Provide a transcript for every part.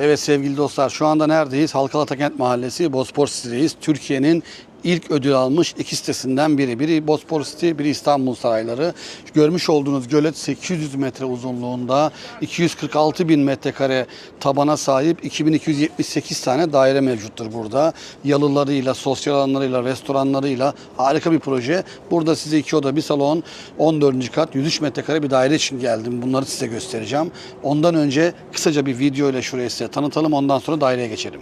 Evet sevgili dostlar şu anda neredeyiz? Halkalı Atakent Mahallesi Bospor City'deyiz. Türkiye'nin ilk ödül almış iki sitesinden biri. Biri Bospor City, biri İstanbul Sarayları. Görmüş olduğunuz gölet 800 metre uzunluğunda, 246 bin metrekare tabana sahip 2278 tane daire mevcuttur burada. Yalılarıyla, sosyal alanlarıyla, restoranlarıyla harika bir proje. Burada size iki oda, bir salon, 14. kat, 103 metrekare bir daire için geldim. Bunları size göstereceğim. Ondan önce kısaca bir video ile şurayı size tanıtalım. Ondan sonra daireye geçelim.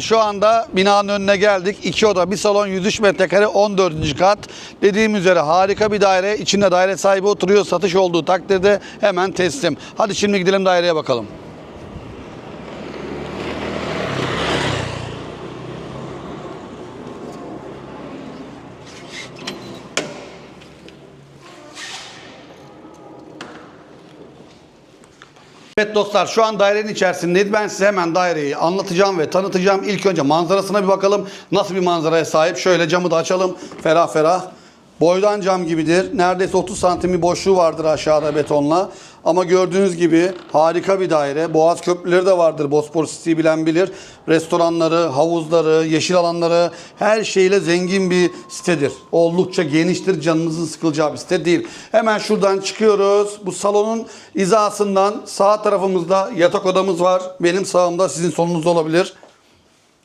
Şu anda binanın önüne geldik. İki oda, bir salon, 103 metrekare, 14. kat. Dediğim üzere harika bir daire. İçinde daire sahibi oturuyor. Satış olduğu takdirde hemen teslim. Hadi şimdi gidelim daireye bakalım. Evet dostlar şu an dairenin içerisindeyiz. Ben size hemen daireyi anlatacağım ve tanıtacağım. İlk önce manzarasına bir bakalım. Nasıl bir manzaraya sahip? Şöyle camı da açalım. Ferah ferah. Boydan cam gibidir. Neredeyse 30 santim bir boşluğu vardır aşağıda betonla. Ama gördüğünüz gibi harika bir daire. Boğaz köprüleri de vardır. Bospor City'yi bilen bilir. Restoranları, havuzları, yeşil alanları her şeyle zengin bir sitedir. Oldukça geniştir. Canınızın sıkılacağı bir site değil. Hemen şuradan çıkıyoruz. Bu salonun izasından sağ tarafımızda yatak odamız var. Benim sağımda sizin solunuzda olabilir.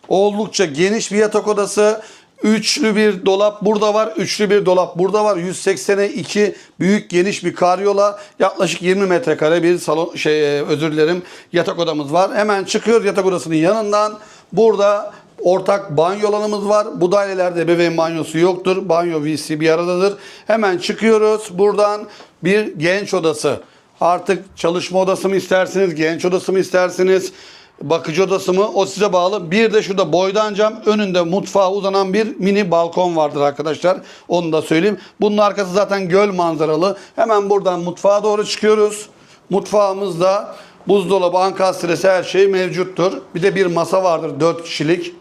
Oldukça geniş bir yatak odası. Üçlü bir dolap burada var. Üçlü bir dolap burada var. 180'e 2 büyük geniş bir karyola. Yaklaşık 20 metrekare bir salon şey e, özür dilerim yatak odamız var. Hemen çıkıyoruz yatak odasının yanından. Burada ortak banyo alanımız var. Bu dairelerde bebeğin banyosu yoktur. Banyo WC bir aradadır. Hemen çıkıyoruz. Buradan bir genç odası. Artık çalışma odası mı istersiniz, genç odası mı istersiniz? Bakıcı odası mı o size bağlı. Bir de şurada boydan cam önünde mutfağa uzanan bir mini balkon vardır arkadaşlar. Onu da söyleyeyim. Bunun arkası zaten göl manzaralı. Hemen buradan mutfağa doğru çıkıyoruz. Mutfağımızda buzdolabı, ankastresi her şey mevcuttur. Bir de bir masa vardır 4 kişilik.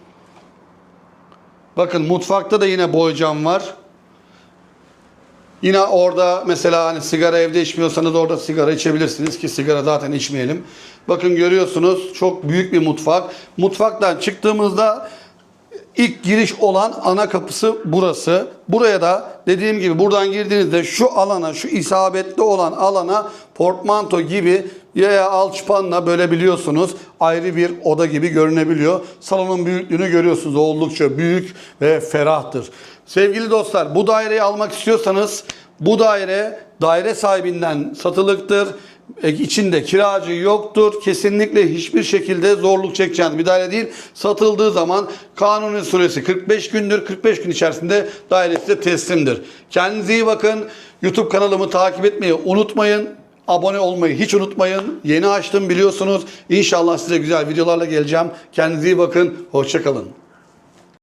Bakın mutfakta da yine boy cam var. Yine orada mesela hani sigara evde içmiyorsanız orada sigara içebilirsiniz ki sigara zaten içmeyelim. Bakın görüyorsunuz çok büyük bir mutfak. Mutfaktan çıktığımızda ilk giriş olan ana kapısı burası. Buraya da dediğim gibi buradan girdiğinizde şu alana, şu isabetli olan alana portmanto gibi ya alçıpanla bölebiliyorsunuz. Ayrı bir oda gibi görünebiliyor. Salonun büyüklüğünü görüyorsunuz. Oldukça büyük ve ferahtır. Sevgili dostlar bu daireyi almak istiyorsanız bu daire daire sahibinden satılıktır. E, içinde kiracı yoktur. Kesinlikle hiçbir şekilde zorluk çekeceğiniz bir daire değil. Satıldığı zaman kanuni süresi 45 gündür. 45 gün içerisinde daire size teslimdir. Kendinize iyi bakın. YouTube kanalımı takip etmeyi unutmayın. Abone olmayı hiç unutmayın. Yeni açtım biliyorsunuz. İnşallah size güzel videolarla geleceğim. Kendinize iyi bakın. Hoşçakalın.